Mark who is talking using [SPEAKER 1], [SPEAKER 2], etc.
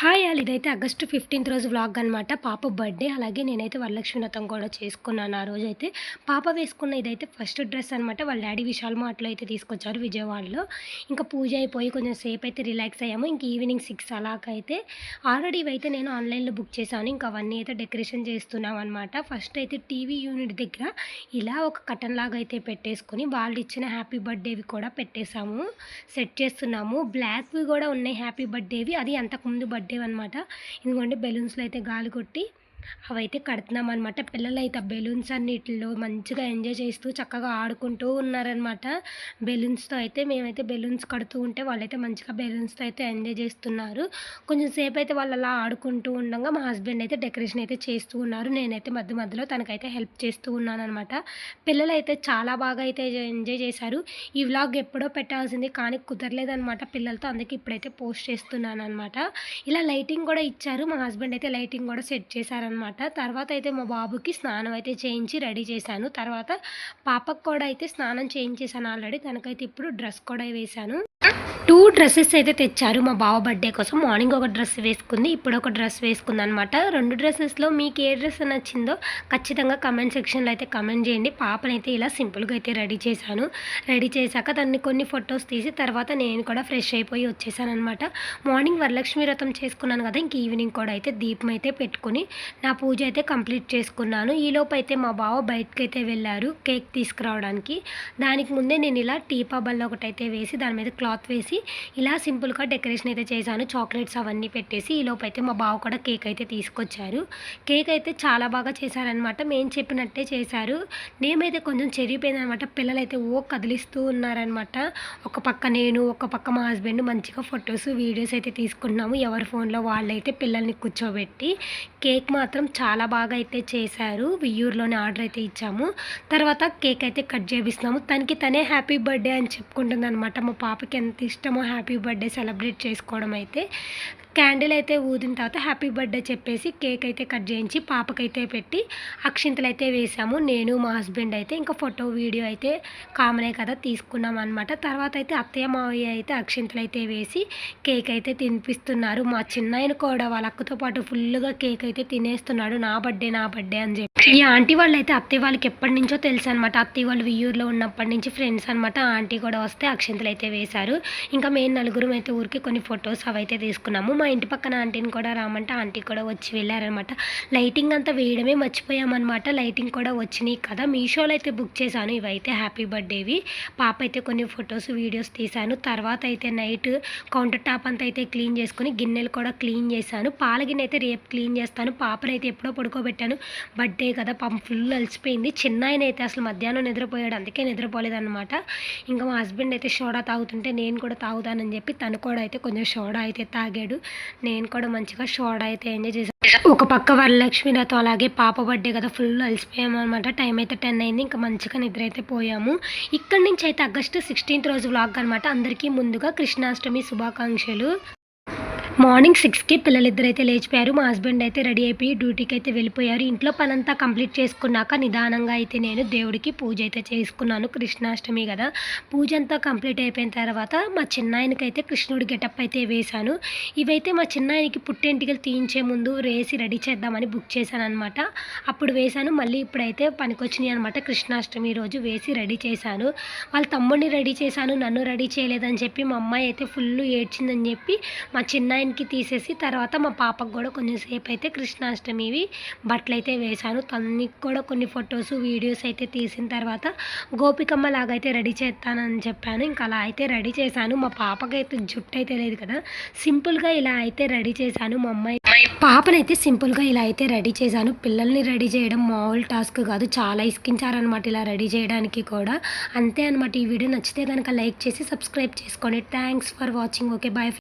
[SPEAKER 1] Hi all. ఇదైతే August fifteenth రోజు vlog అనమాట పాప బర్త్డే. అలాగే నేనైతే వరలక్ష్మి వ్రతం కూడా చేసుకున్నాను ఆ రోజు అయితే పాప వేసుకున్న ఇదైతే ఫస్ట్ డ్రెస్ అనమాట వాళ్ళ డాడీ విశాల్ మార్ట్లో అయితే తీసుకొచ్చారు విజయవాడలో. ఇంకా పూజ అయిపోయి కొంచెం సేపు అయితే రిలాక్స్ అయ్యాము. ఇంక ఈవినింగ్ సిక్స్ అలాగైతే ఆల్రెడీ ఇవైతే నేను ఆన్లైన్లో బుక్ చేశాను. ఇంకా అవన్నీ అయితే డెకరేషన్ చేస్తున్నాం అనమాట ఫస్ట్ అయితే టీవీ యూనిట్ దగ్గర ఇలా ఒక కటన్ లాగా అయితే పెట్టేసుకొని వాళ్ళు ఇచ్చిన హ్యాపీ బర్త్డేవి కూడా పెట్టేశాము. సెట్ చేస్తున్నాము. బ్లాక్వి కూడా ఉన్నాయి హ్యాపీ బర్త్డేవి. అది అంతకుముందు బర్త్డే అనమాట ఇదిగోండి బెలూన్స్లో అయితే గాలి కొట్టి అవైతే కడుతున్నాం అనమాట పిల్లలు అయితే బెలూన్స్ అన్నిటిలో మంచిగా ఎంజాయ్ చేస్తూ చక్కగా ఆడుకుంటూ ఉన్నారనమాట బెలూన్స్తో అయితే మేమైతే బెలూన్స్ కడుతూ ఉంటే వాళ్ళైతే మంచిగా బెలూన్స్తో అయితే ఎంజాయ్ చేస్తున్నారు. కొంచెం సేపు అయితే వాళ్ళు అలా ఆడుకుంటూ ఉండగా మా హస్బెండ్ అయితే డెకరేషన్ అయితే చేస్తూ ఉన్నారు. నేనైతే మధ్య మధ్యలో తనకైతే హెల్ప్ చేస్తూ ఉన్నాను అనమాట పిల్లలు అయితే చాలా బాగా అయితే ఎంజాయ్ చేశారు. ఈ వ్లాగ్ ఎప్పుడో పెట్టాల్సింది కానీ కుదరలేదనమాట పిల్లలతో. అందుకే ఇప్పుడైతే పోస్ట్ చేస్తున్నాను అనమాట ఇలా లైటింగ్ కూడా ఇచ్చారు. మా హస్బెండ్ అయితే లైటింగ్ కూడా సెట్ చేశారు అనమాట తర్వాత అయితే మా బాబుకి స్నానం అయితే చేయించి రెడీ చేశాను. తర్వాత పాపకు కూడా అయితే స్నానం చేయించేసాను ఆల్రెడీ. తనకైతే ఇప్పుడు డ్రెస్ కూడా వేశాను. టూ డ్రెస్సెస్ అయితే తెచ్చారు మా బావ బర్త్డే కోసం. మార్నింగ్ ఒక డ్రెస్ వేసుకుంది ఇప్పుడు ఒక డ్రెస్ వేసుకుంది అనమాట రెండు డ్రెస్సెస్లో మీకు ఏ డ్రెస్ నచ్చిందో ఖచ్చితంగా కమెంట్ సెక్షన్లో అయితే కమెంట్ చేయండి. పాపనైతే ఇలా సింపుల్గా అయితే రెడీ చేశాను. రెడీ చేశాక దాన్ని కొన్ని ఫొటోస్ తీసి తర్వాత నేను కూడా ఫ్రెష్ అయిపోయి వచ్చేసాను అనమాట మార్నింగ్ వరలక్ష్మి వ్రతం చేసుకున్నాను కదా ఇంక ఈవినింగ్ కూడా అయితే దీపం అయితే పెట్టుకుని నా పూజ అయితే కంప్లీట్ చేసుకున్నాను. ఈలోపు అయితే మా బావ బయటకు అయితే వెళ్ళారు కేక్ తీసుకురావడానికి. దానికి ముందే నేను ఇలా టీపా బల్ల ఒకటైతే వేసి దాని మీద క్లాత్ వేసి ఇలా సింపుల్గా డెకరేషన్ అయితే చేశాను. చాక్లెట్స్ అవన్నీ పెట్టేసి ఈలోపు అయితే మా బావ కూడా కేక్ అయితే తీసుకొచ్చారు. కేక్ అయితే చాలా బాగా చేశారనమాట మేము చెప్పినట్టే చేశారు. నేమైతే కొంచెం చెరిగిపోయిందనమాట పిల్లలు అయితే ఓ కదిలిస్తూ ఉన్నారనమాట ఒక పక్క నేను ఒక పక్క మా హస్బెండ్ మంచిగా ఫొటోస్ వీడియోస్ అయితే తీసుకున్నాము ఎవరి ఫోన్లో వాళ్ళైతే పిల్లల్ని కూర్చోబెట్టి కేక్ మాత్రం చాలా బాగా అయితే చేశారు. వియ్యూరులోనే ఆర్డర్ అయితే ఇచ్చాము. తర్వాత కేక్ అయితే కట్ చేపిస్తున్నాము. తనకి తనే హ్యాపీ బర్త్డే అని చెప్పుకుంటుంది అనమాట మా పాపకి ఎంత ఇష్టం ఇష్టమో హ్యాపీ బర్త్డే సెలబ్రేట్ చేసుకోవడం అయితే క్యాండిల్ అయితే ఊదిన తర్వాత హ్యాపీ బర్త్డే చెప్పేసి కేక్ అయితే కట్ చేయించి పాపకైతే పెట్టి అక్షింతలు అయితే వేసాము. నేను మా హస్బెండ్ అయితే ఇంకా ఫోటో వీడియో అయితే కామనే కదా తీసుకున్నాం అనమాట తర్వాత అయితే అత్తయ్య మావయ్య అయితే అక్షింతలు అయితే వేసి కేక్ అయితే తినిపిస్తున్నారు. మా చిన్నాయన కూడా వాళ్ళ అక్కతో పాటు ఫుల్గా కేక్ అయితే తినేస్తున్నాడు. నా బర్త్డే నా బర్త్డే అని చెప్పి. ఈ ఆంటీ వాళ్ళు అయితే అత్తయ్య వాళ్ళకి ఎప్పటి నుంచో తెలుసు అనమాట అత్తయ్య వాళ్ళు వియ్యూరులో ఉన్నప్పటి నుంచి ఫ్రెండ్స్ అనమాట ఆంటీ కూడా వస్తే అక్షింతలు అయితే వేశారు. ఇంకా మేము నలుగురం అయితే ఊరికి కొన్ని ఫొటోస్ అవి అయితే తీసుకున్నాము. మా ఇంటి పక్కన ఆంటీని కూడా రామంటే ఆంటీ కూడా వచ్చి వెళ్ళారనమాట లైటింగ్ అంతా వేయడమే మర్చిపోయామన్నమాట. లైటింగ్ కూడా వచ్చినాయి కదా. మీషోలో అయితే బుక్ చేశాను. ఇవైతే హ్యాపీ బర్త్డేవి. పాప అయితే కొన్ని ఫొటోస్ వీడియోస్ తీశాను. తర్వాత అయితే నైట్ కౌంటర్ టాప్ అంతా అయితే క్లీన్ చేసుకుని గిన్నెలు కూడా క్లీన్ చేశాను. పాల గిన్నె అయితే రేపు క్లీన్ చేస్తాను. పాపనైతే ఎప్పుడో పడుకోబెట్టాను. బర్త్డే కదా. పాపం ఫుల్ అలసిపోయింది. చిన్న ఆయన అయితే అసలు మధ్యాహ్నం నిద్రపోయాడు. అందుకే నిద్రపోలేదన్నమాట. ఇంకా మా హస్బెండ్ అయితే సోడా తాగుతుంటే నేను కూడా తాగుతానని చెప్పి తను కూడా అయితే కొంచెం సోడా అయితే తాగాడు. నేను కూడా మంచిగా సోడా అయితే ఎంజాయ్ చేశాను ఒక పక్క వరలక్ష్మి నాతో అలాగే పాప బర్త్డే కదా ఫుల్ అలసిపోయాము అనమాట టైం అయితే టెన్ అయింది ఇంకా మంచిగా నిద్ర అయితే పోయాము. ఇక్కడి నుంచి అయితే ఆగస్టు సిక్స్టీన్త్ రోజు వ్లాగ్ అనమాట అందరికీ ముందుగా కృష్ణాష్టమి శుభాకాంక్షలు. మార్నింగ్ సిక్స్కి పిల్లలిద్దరు అయితే లేచిపోయారు. మా హస్బెండ్ అయితే రెడీ అయిపోయి డ్యూటీకి అయితే వెళ్ళిపోయారు. ఇంట్లో పనంతా కంప్లీట్ చేసుకున్నాక నిదానంగా అయితే నేను దేవుడికి పూజ అయితే చేసుకున్నాను. కృష్ణాష్టమి కదా. పూజ అంతా కంప్లీట్ అయిపోయిన తర్వాత మా చిన్నాయనకి అయితే కృష్ణుడి గెటప్ అయితే వేశాను. ఇవైతే మా చిన్నాయనకి పుట్టెంటికలు తీయించే ముందు వేసి రెడీ చేద్దామని బుక్ చేశాను అనమాట అప్పుడు వేశాను. మళ్ళీ ఇప్పుడైతే పనికొచ్చినాయి అనమాట కృష్ణాష్టమి రోజు వేసి రెడీ చేశాను. వాళ్ళ తమ్ముడిని రెడీ చేశాను. నన్ను రెడీ చేయలేదని చెప్పి మా అమ్మాయి అయితే ఫుల్ ఏడ్చిందని చెప్పి మా చిన్నాయన చిన్నాయనకి తీసేసి తర్వాత మా పాపకు కూడా కొంచెంసేపు అయితే కృష్ణాష్టమివి బట్టలు అయితే వేశాను. తనకి కూడా కొన్ని ఫొటోస్ వీడియోస్ అయితే తీసిన తర్వాత గోపికమ్మ లాగైతే రెడీ చేస్తానని చెప్పాను. ఇంకా అలా అయితే రెడీ చేశాను. మా పాపకైతే జుట్టు అయితే లేదు కదా. సింపుల్గా ఇలా అయితే రెడీ చేశాను. మా అమ్మాయి పాపనైతే సింపుల్గా ఇలా అయితే రెడీ చేశాను. పిల్లల్ని రెడీ చేయడం మామూలు టాస్క్ కాదు. చాలా ఇసుకించారనమాట ఇలా రెడీ చేయడానికి కూడా. అంతే అనమాట ఈ వీడియో. నచ్చితే కనుక లైక్ చేసి సబ్స్క్రైబ్ చేసుకోండి. Thanks for watching. Okay bye.